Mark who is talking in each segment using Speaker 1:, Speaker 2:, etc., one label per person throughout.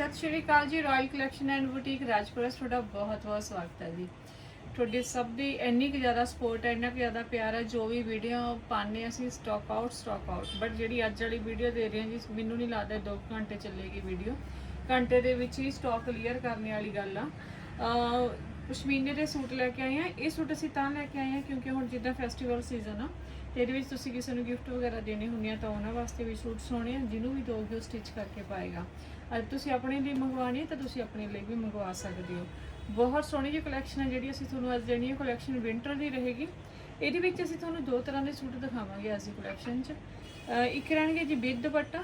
Speaker 1: ਸਤਿ ਸ਼੍ਰੀ ਅਕਾਲ ਜੀ royal collection and boutique Rajpura ਤੁਹਾਡਾ ਬਹੁਤ ਬਹੁਤ ਸਵਾਗਤ ਹੈ ਜੀ। ਤੁਹਾਡੀ ਸਭ ਦੀ ਇੰਨੀ ਕੁ ਜ਼ਿਆਦਾ ਸਪੋਰਟ ਹੈ, ਇੰਨਾ ਕੁ ਜ਼ਿਆਦਾ ਪਿਆਰ ਹੈ, ਜੋ ਵੀ ਵੀਡੀਓ ਪਾਣੇ ਅਸੀਂ stock out stock out but ਜਿਹੜੀ ਅੱਜ ਵਾਲੀ ਵੀਡੀਓ ਦੇ ਰਹੇ ਹਾਂ ਜੀ, ਮੈਨੂੰ ਨਹੀਂ ਲੱਗਦਾ 2 ਘੰਟੇ ਚੱਲੇਗੀ ਵੀਡੀਓ ਘੰਟੇ ਦੇ ਵਿੱਚ ਹੀ ਸਟਾਕ ਕਲੀਅਰ ਕਰਨ ਵਾਲੀ ਗੱਲ ਆ। ਪਸ਼ਮੀਨੇ ਦੇ ਸੂਟ ਲੈ ਕੇ ਆਏ ਆ ਇਹ ਸੂਟ ਅਸੀਂ ਤਾਂ ਲੈ ਕੇ ਆਏ ਆ ਕਿਉਂਕਿ ਹੁਣ ਜਿੱਦਾਂ ਫੈਸਟੀਵਲ ਸੀਜ਼ਨ ਆ ਤੇ ਇਹਦੇ ਵਿੱਚ ਤੁਸੀਂ ਕਿਸੇ ਨੂੰ ਗਿਫਟ ਵਗੈਰਾ ਦੇਣੇ ਹੁੰਦੇ ਆ ਤਾਂ ਉਹਨਾਂ ਵਾਸਤੇ ਵੀ ਸੂਟ ਸੋਹਣੇ ਆ, ਜਿਹਨੂੰ ਵੀ ਦੋਗੇ ਉਹ ਸਟਿਚ ਕਰਕੇ ਪਾਏਗਾ। ਅੱਜ ਤੁਸੀਂ ਆਪਣੇ ਲਈ ਮੰਗਵਾਣੀ ਹੈ ਤਾਂ ਤੁਸੀਂ ਆਪਣੇ ਲਈ ਵੀ ਮੰਗਵਾ ਸਕਦੇ ਹੋ। ਬਹੁਤ ਸੋਹਣੀ ਜਿਹੀ ਕਲੈਕਸ਼ਨ ਹੈ ਜਿਹੜੀ ਅਸੀਂ ਤੁਹਾਨੂੰ ਅੱਜ ਦੇਣੀ ਹੈ ਕਲੈਕਸ਼ਨ ਵਿੰਟਰ ਦੀ ਰਹੇਗੀ। ਇਹਦੇ ਵਿੱਚ ਅਸੀਂ ਤੁਹਾਨੂੰ ਦੋ ਤਰ੍ਹਾਂ ਦੇ ਸੂਟ ਦਿਖਾਵਾਂਗੇ ਅੱਜ ਦੀ ਕਲੈਕਸ਼ਨ 'ਚ। ਇੱਕ ਰਹਿਣਗੇ ਜੀ ਵਿਦ ਦੁਪੱਟਾ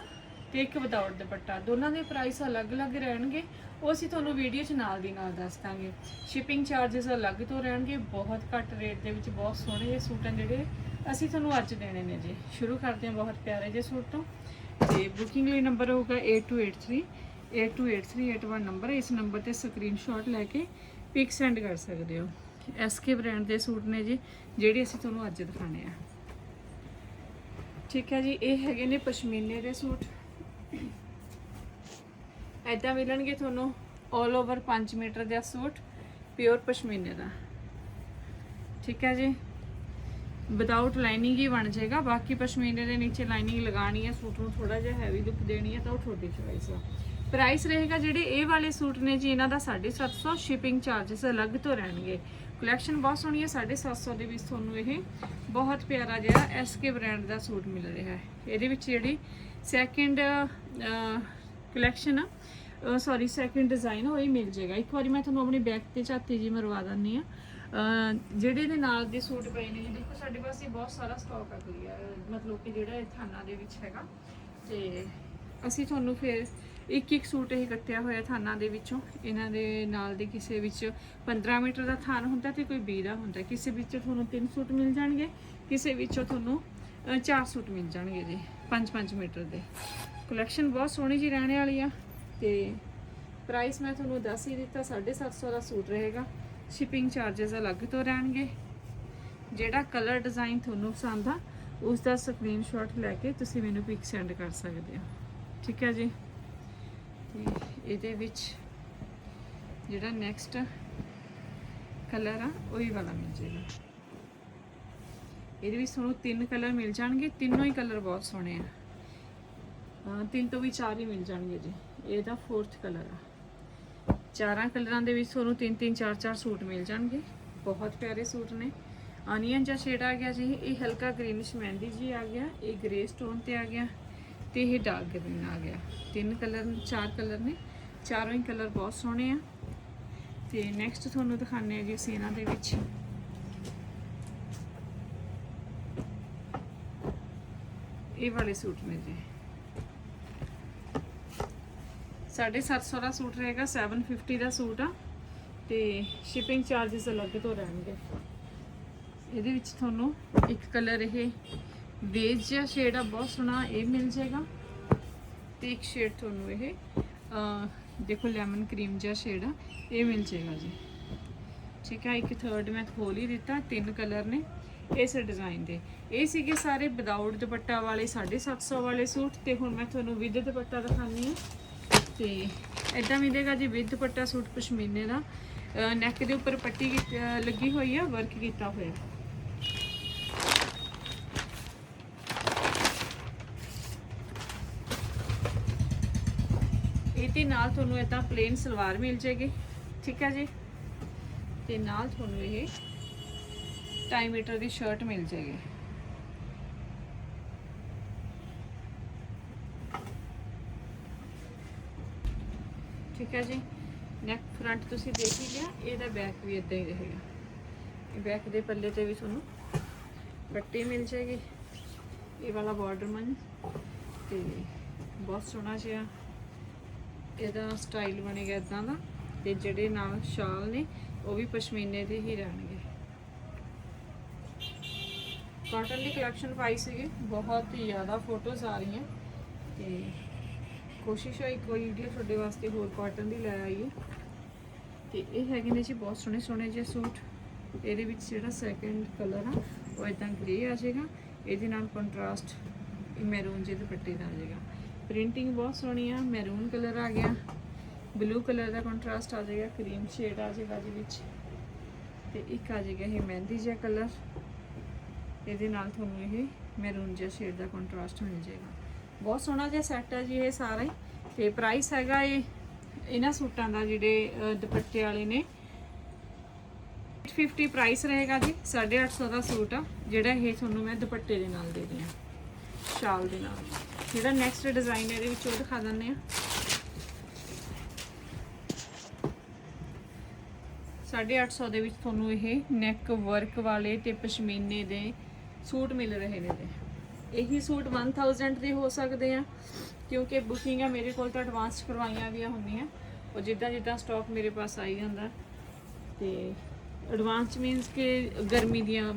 Speaker 1: ਤੇ ਇੱਕ ਵਿਦਆਊਟ ਦੁਪੱਟਾ। ਦੋਨਾਂ ਦੇ ਪ੍ਰਾਈਸ ਅਲੱਗ-ਅਲੱਗ ਰਹਿਣਗੇ। ਉਹ ਅਸੀਂ ਤੁਹਾਨੂੰ ਵੀਡੀਓ 'ਚ ਨਾਲ ਦੀ ਨਾਲ ਦੱਸ ਦਾਂਗੇ। ਸ਼ਿਪਿੰਗ ਚਾਰजेस ਅਲੱਗ ਤੋਂ ਰਹਿਣਗੇ। ਬਹੁਤ ਘੱਟ ਰੇਟ ਦੇ ਵਿੱਚ ਬਹੁਤ ਸੋਹਣੇ ਜਿਹੇ ਸੂਟ ਹਨ ਜਿਹੜੇ ਅਸੀਂ ਤੁਹਾਨੂੰ ਅੱਜ ਦੇਣੇ ਨੇ ਜੀ। ਸ਼ੁਰੂ ਕਰਦੇ ਹਾਂ ਬਹੁਤ ਪਿਆਰੇ ਜੇ ਸੂਟ ਤੋਂ। ਤੇ ਬੁਕਿੰਗ ਲਈ ਨੰਬਰ ਹੋਊਗਾ 8283 828381 ਨੰਬਰ ਇਸ ਨੰਬਰ ਤੇ ਸਕਰੀਨਸ਼ਾਟ ਲੈ ਕੇ ਪਿਕ ਸੈਂਡ ਕਰ ਸਕਦੇ ਹੋ। ਐਸਕੇ ਬ੍ਰਾਂਡ ਦੇ ਸੂਟ ਨੇ ਜੀ, ਜਿਹੜੇ ਅਸੀਂ ਤੁਹਾਨੂੰ ਅੱਜ ਦਿਖਾਣੇ ਆ। ਠੀਕ ਹੈ ਜੀ, ਇਹ ਹੈਗੇ ਨੇ ਪਸ਼ਮੀਨੇ ਦੇ ਸੂਟ। ਐਦਾਂ ਮਿਲਣਗੇ ਤੁਹਾਨੂੰ 올 ਓਵਰ 5 ਮੀਟਰ ਦਾ ਸੂਟ ਪਿਓਰ ਪਸ਼ਮੀਨੇ ਦਾ। ਠੀਕ ਹੈ ਜੀ। ਵਿਦਆਊਟ ਲਾਈਨਿੰਗ ਹੀ ਬਣ ਜਾਏਗਾ। ਬਾਕੀ ਪਸ਼ਮੀਨੇ ਦੇ ਨੀਚੇ ਲਾਈਨਿੰਗ ਲਗਾਣੀ ਹੈ, ਸੂਟ ਨੂੰ ਥੋੜਾ ਜਿਹਾ ਹੈਵੀ ਲੁੱਕ ਦੇਣੀ ਹੈ ਤਾਂ ਉਹ ਤੁਹਾਡੀ ਚੋਇਸ ਆ। ਪ੍ਰਾਈਸ ਰਹੇਗਾ ਜਿਹੜੇ ਇਹ ਵਾਲੇ ਸੂਟ ਨੇ ਜੀ, ਇਹਨਾਂ ਦਾ 750 ਸ਼ਿਪਿੰਗ ਚਾਰजेस ਅਲੱਗ ਤੋਂ ਰਹਿਣਗੇ। ਕਲੈਕਸ਼ਨ ਬਹੁਤ ਸੋਹਣੀ ਹੈ 750 ਦੇ ਵਿੱਚ ਤੁਹਾਨੂੰ ਇਹ ਬਹੁਤ ਪਿਆਰਾ ਜਿਹਾ ਐਸਕੇ ਬ੍ਰਾਂਡ ਦਾ ਸੂਟ ਮਿਲ ਰਿਹਾ ਹੈ। ਇਹਦੇ ਵਿੱਚ ਜਿਹੜੀ ਸੈਕਿੰਡ ਕਲੈਕਸ਼ਨ ਆ ਸੌਰੀ ਸੈਕਿੰਡ ਡਿਜ਼ਾਈਨ ਉਹ ਹੀ ਮਿਲ ਜਾਏਗਾ। ਇੱਕ ਵਾਰੀ ਮੈਂ ਤੁਹਾਨੂੰ ਆਪਣੀ ਬੈਕ ਤੇ ਝਾਤੀ ਜੀ ਮਰਵਾ ਦਿੰਨੀ ਆ ਜਿਹੜੇ ਦੇ ਨਾਲ ਦੇ ਸੂਟ ਪਏ ਨੇ ਜੀ, ਦੇਖੋ ਸਾਡੇ ਪਾਸ ਇਹ ਬਹੁਤ ਸਾਰਾ ਸਟਾਕ ਆ ਕਲੀਅਰ ਮਤਲਬ ਕਿ ਜਿਹੜਾ ਇਹ ਥਾਨਾ ਦੇ ਵਿੱਚ ਹੈਗਾ। ਤੇ ਅਸੀਂ ਤੁਹਾਨੂੰ ਫਿਰ ਇੱਕ ਇੱਕ ਸੂਟ ਇਹ ਕੱਟਿਆ ਹੋਇਆ ਥਾਨਾ ਦੇ ਵਿੱਚੋਂ। ਇਹਨਾਂ ਦੇ ਨਾਲ ਦੇ ਕਿਸੇ ਵਿੱਚ 15 ਮੀਟਰ ਦਾ ਥਾਨ ਹੁੰਦਾ ਤੇ ਕੋਈ 20 ਦਾ ਹੁੰਦਾ। ਕਿਸੇ ਵਿੱਚ ਤੁਹਾਨੂੰ ਤਿੰਨ ਸੂਟ ਮਿਲ ਜਾਣਗੇ ਕਿਸੇ ਵਿੱਚੋਂ ਤੁਹਾਨੂੰ ਅ, ਚਾਰ ਸੂਟ ਮਿਲ ਜਾਣਗੇ ਜੀ 5-5 ਮੀਟਰ ਦੇ। ਕਲੈਕਸ਼ਨ ਬਹੁਤ ਸੋਹਣੀ ਜੀ ਰਹਿਣੇ ਵਾਲੀ ਆ। ਤੇ ਪ੍ਰਾਈਸ ਮੈਂ ਤੁਹਾਨੂੰ ਦੱਸ ਹੀ ਦਿੱਤਾ 750 ਦਾ ਸੂਟ ਰਹੇਗਾ। ਸ਼ਿਪਿੰਗ ਚਾਰजेस ਅਲੱਗ ਤੋਂ ਰਹਿਣਗੇ। ਜਿਹੜਾ ਕਲਰ ਡਿਜ਼ਾਈਨ ਤੁਹਾਨੂੰ ਪਸੰਦ ਆ ਉਸ ਦਾ ਸਕਰੀਨਸ਼ਾਟ ਲੈ ਕੇ ਤੁਸੀਂ ਮੈਨੂੰ ਪਿਕ ਸੈਂਡ ਕਰ ਸਕਦੇ ਹੋ। ਠੀਕ ਹੈ ਜੀ? ਤੇ ਇਹਦੇ ਵਿੱਚ ਜਿਹੜਾ ਨੈਕਸਟ ਕਲਰ ਆ, ਉਹੀ ਵਾਲਾ ਮਿਲ ਜਾਏਗਾ। ਇਹਦੇ ਵਿੱਚ ਤੁਹਾਨੂੰ ਤਿੰਨ ਕਲਰ ਮਿਲ ਜਾਣਗੇ, ਤਿੰਨੋਂ ਹੀ ਕਲਰ ਬਹੁਤ ਸੋਹਣੇ ਆ। ਤਿੰਨ ਤੋਂ ਵੀ ਚਾਰ ਹੀ ਮਿਲ ਜਾਣਗੇ ਜੀ। ਇਹਦਾ ਫੋਰਥ ਕਲਰ ਆ। ਚਾਰਾਂ ਕਲਰਾਂ ਦੇ ਵਿੱਚ ਤੁਹਾਨੂੰ ਤਿੰਨ ਤਿੰਨ, ਚਾਰ ਚਾਰ ਸੂਟ ਮਿਲ ਜਾਣਗੇ। ਬਹੁਤ ਪਿਆਰੇ ਸੂਟ ਨੇ। ਆਨੀਅਨ ਜਾਂ ਸ਼ੇਡ ਆ ਗਿਆ ਜੀ। ਇਹ ਹਲਕਾ ਗ੍ਰੀਨਿਸ਼ ਮਹਿੰਦੀ ਜੀ ਆ ਗਿਆ। ਇਹ ਗ੍ਰੇ ਸਟੋਨ ਤੇ ਆ ਗਿਆ ਤੇ ਇਹ ਡਾਰਕ ਗ੍ਰੀਨ ਆ ਗਿਆ। ਤਿੰਨ ਕਲਰ, ਚਾਰ ਕਲਰ ਨੇ। ਚਾਰੋਂ ਹੀ ਕਲਰ ਬਹੁਤ ਸੋਹਣੇ ਆ। ਤੇ ਨੈਕਸਟ ਤੁਹਾਨੂੰ ਦਿਖਾਣੇ ਆ ਜੀ ਅਸੀਂ ਇਹਨਾਂ ਦੇ ਵਿੱਚ। ਇਹ ਵਾਲੇ ਸੂਟ ਨੇ ਜੀ। 750 ਦਾ ਸੂਟ ਰਹੇਗਾ 750 ਦਾ ਸੂਟ ਆ ਤੇ ਸ਼ਿਪਿੰਗ ਚਾਰजेस ਅਲੱਗ ਤੋਂ ਰਹਿਣਗੇ। ਇਹਦੇ ਵਿੱਚ ਤੁਹਾਨੂੰ ਇੱਕ ਕਲਰ ਇਹ ਬੇਜ ਜਿਹਾ ਸ਼ੇਡ ਆ, ਬਹੁਤ ਸੋਹਣਾ ਇਹ ਮਿਲ ਜਾਏਗਾ। ਤੇ ਇੱਕ ਸ਼ੇਡ ਤੁਹਾਨੂੰ ਇਹ ਦੇਖੋ ਲੈਮਨ ਕਰੀਮ ਜਿਹਾ ਸ਼ੇਡ ਆ, ਇਹ ਮਿਲ ਜਾਏਗਾ ਜੀ। ਠੀਕ ਹੈ ਇੱਕ ਥਰਡ ਮੈਂ ਖੋਲ ਹੀ ਦਿੱਤਾ, ਤਿੰਨ ਕਲਰ ਨੇ ਇਸ ਡਿਜ਼ਾਈਨ ਦੇ। ਇਹ ਸੀਗੇ ਸਾਰੇ ਵਿਦਆਊਟ ਦੁਪੱਟਾ ਵਾਲੇ 750 ਵਾਲੇ ਸੂਟ ਤੇ ਹੁਣ ਮੈਂ ਤੁਹਾਨੂੰ ਵਿਦ ਦੁਪੱਟਾ ਦਿਖਾਨੀ ਆ ਤੇ ਇਦਾਂ ਮਿਲੇਗਾ ਜੀ ਵਿਦ ਦੁਪੱਟਾ ਸੂਟ ਪਸ਼ਮੀਨੇ ਦਾ। ਨੈਕ ਦੇ ਉੱਪਰ ਪੱਟੀ ਕੀਤੀ- ਲੱਗੀ ਹੋਈ ਆ ਵਰਕ ਕੀਤਾ ਹੋਇਆ। ਇਹ ਤੇ ਨਾਲ ਤੁਹਾਨੂੰ ਇਦਾਂ ਪਲੇਨ ਸਲਵਾਰ ਮਿਲ ਜੇਗੀ ਠੀਕ ਹੈ ਜੀ? ਤੇ ਨਾਲ ਤੁਹਾਨੂੰ ਇਹ 2 ਮੀਟਰ ਦੀ ਸ਼ਰਟ ਮਿਲ ਜੇਗੀ ਠੀਕ ਹੈ ਜੀ। ਨੈਕ ਫਰੰਟ ਤੁਸੀਂ ਦੇਖ ਹੀ ਲਿਆ, ਇਹਦਾ ਬੈਕ ਵੀ ਇਦਾਂ ਹੀ ਰਹੇਗਾ। ਇਹ ਬੈਕ ਦੇ ਪੱਲੇ ਤੇ ਵੀ ਤੁਹਾਨੂੰ ਪੱਟੀ ਮਿਲ ਜਾਏਗੀ। ਇਹ ਵਾਲਾ ਬਾਰਡਰ ਮਨ ਤੇ ਬਹੁਤ ਸੋਹਣਾ ਜਿਹਾ ਇਹਦਾ ਸਟਾਈਲ ਬਣੇਗਾ ਇਦਾਂ ਦਾ, ਤੇ ਜਿਹੜੇ ਨਾਲ ਸ਼ਾਲ ਨੇ, ਉਹ ਵੀ ਪਸ਼ਮੀਨੇ ਦੇ ਹੀ ਰਹਿਣਗੇ। ਕਾਟਨ ਦੀ ਕਲੈਕਸ਼ਨ ਪਾਈ ਸੀਗੀ, ਬਹੁਤ ਹੀ ਜ਼ਿਆਦਾ ਫੋਟੋਜ਼ ਆ ਰਹੀਆਂ, ਤੇ ਕੋਸ਼ਿਸ਼ ਹੋਈ ਵਾਰੀ ਵੀਡੀਓ ਤੁਹਾਡੇ ਵਾਸਤੇ ਹੋਰ ਕਾਟਨ ਦੀ ਲੈ ਆਈਏ ਤੇ ਇਹ ਹੈਗੇ ਨੇ ਜੀ ਬਹੁਤ ਸੋਹਣੇ ਸੋਹਣੇ ਜਿਹੇ ਸੂਟ। ਇਹਦੇ ਵਿੱਚ ਜਿਹੜਾ ਸੈਕੰਡ ਕਲਰ ਆ, ਉਹ ਇਦਾਂ ਗ੍ਰੇ ਆ ਜਾਏਗਾ। ਇਹਦੇ ਨਾਲ ਕੰਟਰਾਸਟ ਮੈਰੂਨ ਜਿਹੇ ਦੁਪੱਟੇ ਦਾ ਆ ਜਾਏਗਾ। ਪ੍ਰਿੰਟਿੰਗ ਬਹੁਤ ਸੋਹਣੀ ਆ ਮੈਰੂਨ ਕਲਰ ਆ ਗਿਆ। ਬਲੂ ਕਲਰ ਦਾ ਕੰਟਰਾਸਟ ਆ ਜਾਏਗਾ ਕਰੀਮ ਸ਼ੇਡ ਆ ਜਾਏਗਾ ਜੀ ਵਿੱਚ। ਤੇ ਇੱਕ ਆ ਜਾਏਗਾ ਇਹ ਮਹਿੰਦੀ ਜਿਹਾ ਕਲਰ ਇਹਦੇ ਨਾਲ ਤੁਹਾਨੂੰ ਇਹ ਮੈਰੂਨ ਜਿਹਾ ਸ਼ੇਡ ਦਾ ਕੰਟਰਾਸਟ ਮਿਲ ਜਾਏਗਾ। ਬਹੁਤ ਸੋਹਣਾ ਜਿਹਾ ਸੈੱਟ ਹੈ ਜੀ ਇਹ ਸਾਰਾ ਹੀ। ਤੇ ਪ੍ਰਾਈਸ ਹੈਗਾ ਇਹ, ਇਹਨਾਂ ਸੂਟਾਂ ਦਾ ਜਿਹੜੇ ਦੁਪੱਟੇ ਵਾਲੇ ਨੇ। 850 ਪ੍ਰਾਈਸ ਰਹੇਗਾ ਜੀ 850 ਦਾ ਸੂਟ ਆ, ਜਿਹੜਾ ਇਹ ਤੁਹਾਨੂੰ ਮੈਂ ਦੁਪੱਟੇ ਦੇ ਨਾਲ ਦੇ ਦਿਆਂ। ਸ਼ਾਲ ਦੇ ਨਾਲ। ਜਿਹੜਾ ਨੈਕਸਟ ਡਿਜ਼ਾਈਨ ਇਹਦੇ ਵਿੱਚ ਉਹ ਦਿਖਾ ਦਿੰਦੇ ਆ 850 ਦੇ ਵਿੱਚ ਤੁਹਾਨੂੰ ਇਹ ਨੈਕ ਵਰਕ ਵਾਲੇ ਤੇ ਪਸ਼ਮੀਨੇ ਦੇ ਸੂਟ ਮਿਲ ਰਹੇ ਨੇ ਦੇ ਇਹੀ ਸੂਟ 1000 ਦੇ ਹੋ ਸਕਦੇ ਆ, ਕਿਉਂਕਿ ਬੁਕਿੰਗਾਂ ਮੇਰੇ ਕੋਲ ਤਾਂ ਐਡਵਾਂਸ ਕਰਵਾਈਆਂ ਵੀ ਹੁੰਦੀਆਂ, ਉਹ ਜਿੱਦਾਂ ਜਿੱਦਾਂ ਸਟਾਕ ਮੇਰੇ ਪਾਸ ਆਈ ਜਾਂਦਾ। ਤੇ ਐਡਵਾਂਸ ਮੀਨਸ ਕਿ ਗਰਮੀ ਦੀਆਂ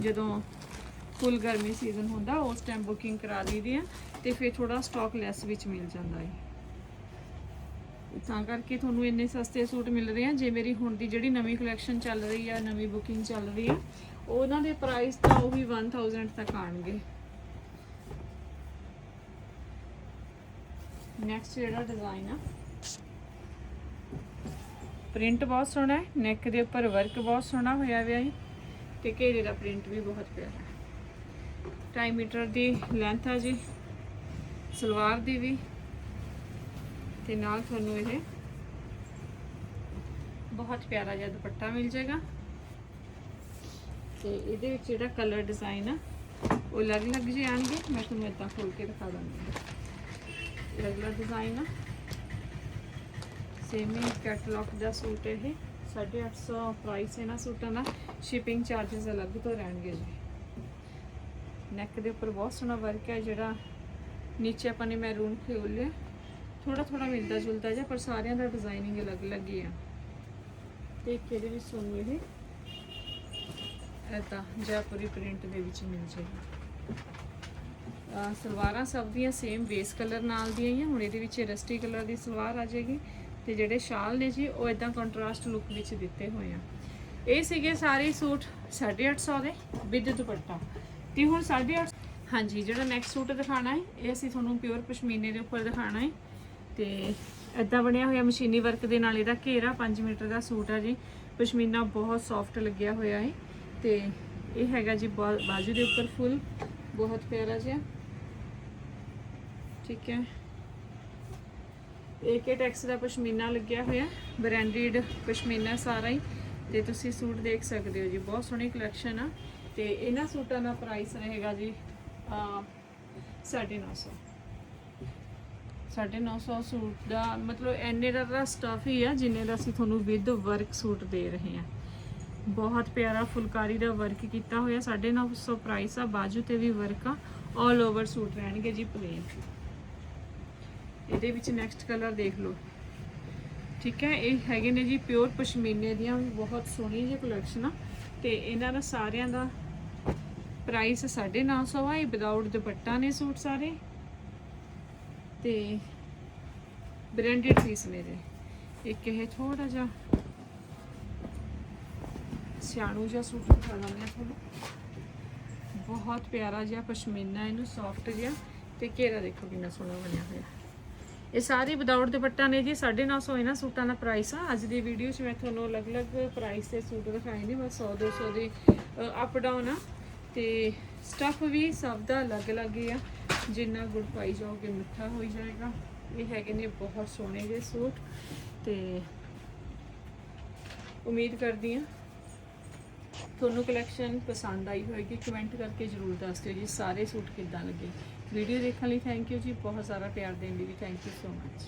Speaker 1: ਜਦੋਂ ਫੁੱਲ ਗਰਮੀ ਸੀਜ਼ਨ ਹੁੰਦਾ, ਉਸ ਟਾਈਮ ਬੁਕਿੰਗ ਕਰਾ ਲਈਦੀ ਆ, ਤੇ ਫਿਰ ਥੋੜਾ ਸਟਾਕ ਲੈਸ ਵਿੱਚ ਮਿਲ ਜਾਂਦਾ ਹੈ ਤਾਂ ਕਰਕੇ ਤੁਹਾਨੂੰ ਇੰਨੇ ਸਸਤੇ ਸੂਟ ਮਿਲ ਰਹੇ ਆ, ਜੇ ਮੇਰੀ ਹੁਣ ਦੀ ਜਿਹੜੀ ਨਵੀਂ ਕਲੈਕਸ਼ਨ ਚੱਲ ਰਹੀ ਆ, ਨਵੀਂ ਬੁਕਿੰਗ ਚੱਲ ਰਹੀ ਆ, ਉਹਨਾਂ ਦੇ ਪ੍ਰਾਈਸ ਤਾਂ ਉਹ ਉਹੀ 1000 ਤੱਕ ਆਣਗੇ ਨੈਕਸਟ ਜਿਹੜਾ ਡਿਜ਼ਾਈਨ ਆ ਪ੍ਰਿੰਟ ਬਹੁਤ ਸੋਹਣਾ ਹੈ ਨੈਕ ਦੇ ਉੱਪਰ ਵਰਕ ਬਹੁਤ ਸੋਹਣਾ ਹੋਇਆ ਹੋਇਆ ਹੈ ਤੇ ਘੇਰੇ ਦਾ ਪ੍ਰਿੰਟ ਵੀ ਬਹੁਤ ਪਿਆਰਾ ਹੈ। 2 ਮੀਟਰ ਦੀ ਲੈਂਥ ਆ ਜੀ, ਸਲਵਾਰ ਦੀ ਵੀ। ਤੇ ਨਾਲ ਤੁਹਾਨੂੰ ਇਹ ਬਹੁਤ ਪਿਆਰਾ ਜਿਹਾ ਦੁਪੱਟਾ ਮਿਲ ਜਾਏਗਾ। ਤੇ ਇਹਦੇ ਵਿੱਚ ਜਿਹੜਾ ਕਲਰ ਡਿਜ਼ਾਈਨ ਆ, ਉਹ ਅਲੱਗ-ਅਲੱਗ ਜਿਹੇ ਆਣਗੇ। ਮੈਂ ਤੁਹਾਨੂੰ ਇਦਾਂ ਖੋਲ ਕੇ ਦਿਖਾ ਦਾਂਗੀ ਅਲੱਗ ਅਲੱਗ ਡਿਜ਼ਾਈਨ ਆ। ਸੇਮੀ ਕੈਟਲੌਗ ਦਾ ਸੂਟ ਇਹ। 850 ਪ੍ਰਾਈਸ ਇਹਨਾਂ ਸੂਟਾਂ ਦਾ। ਸ਼ਿਪਿੰਗ ਚਾਰजेस ਅਲੱਗ ਤੋਂ ਰਹਿਣਗੇ ਜੀ। ਨੈਕ ਦੇ ਉੱਪਰ ਬਹੁਤ ਸੋਹਣਾ ਵਰਕ ਹੈ ਜਿਹੜਾ ਨੀਚੇ ਆਪਾਂ ਨੇ ਮੈਰੂਨ ਖਿਓਲਿਆ ਥੋੜਾ ਥੋੜਾ ਮਿਲਦਾ ਜੁਲਦਾ ਜਿਹਾ ਪਰ ਸਾਰਿਆਂ ਦਾ ਡਿਜ਼ਾਈਨਿੰਗ ਅਲੱਗ-ਅਲੱਗ ਹੀ ਆ। ਤੇ ਇੱਕ ਇਹਦੇ ਵਿੱਚ ਤੁਹਾਨੂੰ ਇਹ ਐਤਾ ਜੈਪੁਰੀ ਪ੍ਰਿੰਟ ਦੇ ਵਿੱਚ ਮਿਲ ਜਾਏਗਾ। ਸਲਵਾਰਾਂ ਸਭ ਦੀਆਂ ਸੇਮ ਬੇਸ ਕਲਰ ਨਾਲ ਦੀਆਂ ਹੀ ਆ ਹੁਣ ਇਹਦੇ ਵਿੱਚ ਰਸਟੀ ਕਲਰ ਦੀ ਸਲਵਾਰ ਆ ਜਾਏਗੀ। ਤੇ ਜਿਹੜੇ ਸ਼ਾਲ ਨੇ ਜੀ ਉਹ ਇਦਾਂ ਕੰਟਰਾਸਟ ਲੁੱਕ ਵਿੱਚ ਦਿੱਤੇ ਹੋਏ ਆ। ਇਹ ਸੀਗੇ ਸਾਰੇ ਸੂਟ 850 ਦੇ ਵਿਦ ਦੁਪੱਟਾ। ਤੇ ਹੁਣ 850 ਹਾਂਜੀ ਜਿਹੜਾ ਨੈਕਸਟ ਸੂਟ ਦਿਖਾਣਾ ਹੈ ਇਹ ਅਸੀਂ ਤੁਹਾਨੂੰ ਪਿਓਰ ਪਸ਼ਮੀਨੇ ਦੇ ਉੱਪਰ ਦਿਖਾਣਾ ਹੈ। ਤੇ ਇਦਾਂ ਬਣਿਆ ਹੋਇਆ ਮਸ਼ੀਨੀ ਵਰਕ ਦੇ ਨਾਲ ਇਹਦਾ ਘੇਰਾ 5 ਮੀਟਰ ਦਾ ਸੂਟ ਆ ਜੀ। ਪਸ਼ਮੀਨਾ ਬਹੁਤ ਸੌਫਟ ਲੱਗਿਆ ਹੋਇਆ ਹੈ ਤੇ ਇਹ ਹੈਗਾ ਜੀ ਬਾ- ਬਾਜੂ ਦੇ ਉੱਪਰ ਫੁੱਲ, ਬਹੁਤ ਪਿਆਰਾ ਜਿਹਾ। ਠੀਕ ਹੈ। ਏਕੇ ਟੈਕਸ ਦਾ ਪਸ਼ਮੀਨਾ ਲੱਗਿਆ ਹੋਇਆ ਬ੍ਰਾਂਡਡ ਪਸ਼ਮੀਨਾ ਸਾਰਾ ਹੀ। ਤੇ ਤੁਸੀਂ ਸੂਟ ਦੇਖ ਸਕਦੇ ਹੋ ਜੀ, ਬਹੁਤ ਸੋਹਣੀ ਕਲੈਕਸ਼ਨ ਆ। ਤੇ ਇਹਨਾਂ ਸੂਟਾਂ ਦਾ ਪ੍ਰਾਈਸ ਰਹੇਗਾ ਜੀ ਅ 950 950 ਸੂਟ ਦਾ, ਮਤਲਬ ਐਨੇ ਦਾ ਤਾਂ ਸਟਫ ਹੀ ਆ, ਜਿੰਨੇ ਦਾ ਅਸੀਂ ਤੁਹਾਨੂੰ ਵਿਦ ਵਰਕ ਸੂਟ ਦੇ ਰਹੇ ਹਾਂ ਬਹੁਤ ਪਿਆਰਾ ਫੁਲਕਾਰੀ ਦਾ ਵਰਕ ਕੀਤਾ ਹੋਇਆ 950 ਪ੍ਰਾਈਸ ਆ, ਬਾਜੂ ਤੇ ਵੀ ਵਰਕ ਆ 올 ਓਵਰ ਸੂਟ ਰਹਿਣਗੇ ਜੀ ਪਲੇਨ ਇਹਦੇ ਵਿੱਚ ਨੈਕਸਟ ਕਲਰ ਦੇਖ ਲਓ। ਠੀਕ ਹੈ, ਇਹ ਹੈਗੇ ਨੇ ਜੀ ਪਿਓਰ ਪਸ਼ਮੀਨੇ ਦੀਆਂ, ਬਹੁਤ ਸੋਹਣੀ ਜਿਹੀ ਕਲੈਕਸ਼ਨ ਆ। ਤੇ ਇਹਨਾਂ ਦਾ ਸਾਰਿਆਂ ਦਾ ਪ੍ਰਾਈਸ 950 ਆ, ਇਹ ਵਿਦਆਊਟ ਦੁਪੱਟਾ ਨੇ ਸੂਟ ਸਾਰੇ। ਤੇ ਬ੍ਰਾਂਡਡ ਪੀਸ ਨੇ ਜੀ ਇੱਕ ਇਹ ਥੋੜਾ ਜਿਹਾ ਸਿਆਣੂ ਜਿਹਾ ਸੂਟ ਦਿਖਾ ਦਿੰਦੇ ਆ ਤੁਹਾਨੂੰ। ਬਹੁਤ ਪਿਆਰਾ ਜਿਹਾ ਪਸ਼ਮੀਨਾ, ਇਹਨੂੰ ਸੌਫਟ ਜਿਹਾ ਤੇ ਘੇਰਾ ਦੇਖੋ ਕਿੰਨਾ ਸੋਹਣਾ ਬਣਿਆ ਹੋਇਆ। ਇਹ ਸਾਰੇ ਵਿਦਆਊਟ ਦੁਪੱਟਾ ਨੇ ਜੀ 950 ਇਹਨਾਂ ਸੂਟਾਂ ਦਾ ਪ੍ਰਾਈਸ ਆ। ਅੱਜ ਦੀ ਵੀਡੀਓ 'ਚ ਮੈਂ ਤੁਹਾਨੂੰ ਅਲੱਗ-ਅਲੱਗ ਪ੍ਰਾਈਸ ਦੇ ਸੂਟ ਦਿਖਾਏ ਨੇ, ਬਸ 100 200 ਦੇ ਅਪ ਡਾਊਨ ਆ। ਤੇ ਸਟਫ ਵੀ ਸਭ ਦਾ ਅਲੱਗ-ਅਲੱਗ ਹੀ ਆ। ਜਿੰਨਾ ਗੁੜ ਪਾਈ ਜਾਓਗੇ, ਮਿੱਠਾ ਹੋਈ ਜਾਏਗਾ। ਇਹ ਹੈਗੇ ਨੇ ਬਹੁਤ ਸੋਹਣੇ ਜਿਹੇ ਸੂਟ ਤੇ ਉਮੀਦ ਕਰਦੀ ਹਾਂ ਤੁਹਾਨੂੰ ਕਲੈਕਸ਼ਨ ਪਸੰਦ ਆਈ ਹੋਵੇਗੀ ਕਮੈਂਟ ਕਰਕੇ ਜਰੂਰ ਦੱਸ ਦਿਓ ਜੀ ਸਾਰੇ ਸੂਟ ਕਿੱਦਾਂ ਲੱਗੇ। ਵੀਡੀਓ ਦੇਖਣ ਲਈ ਥੈਂਕ ਯੂ ਜੀ। ਬਹੁਤ ਸਾਰਾ ਪਿਆਰ ਦੇਣ ਲਈ ਵੀ ਥੈਂਕ ਯੂ ਸੋ ਮਚ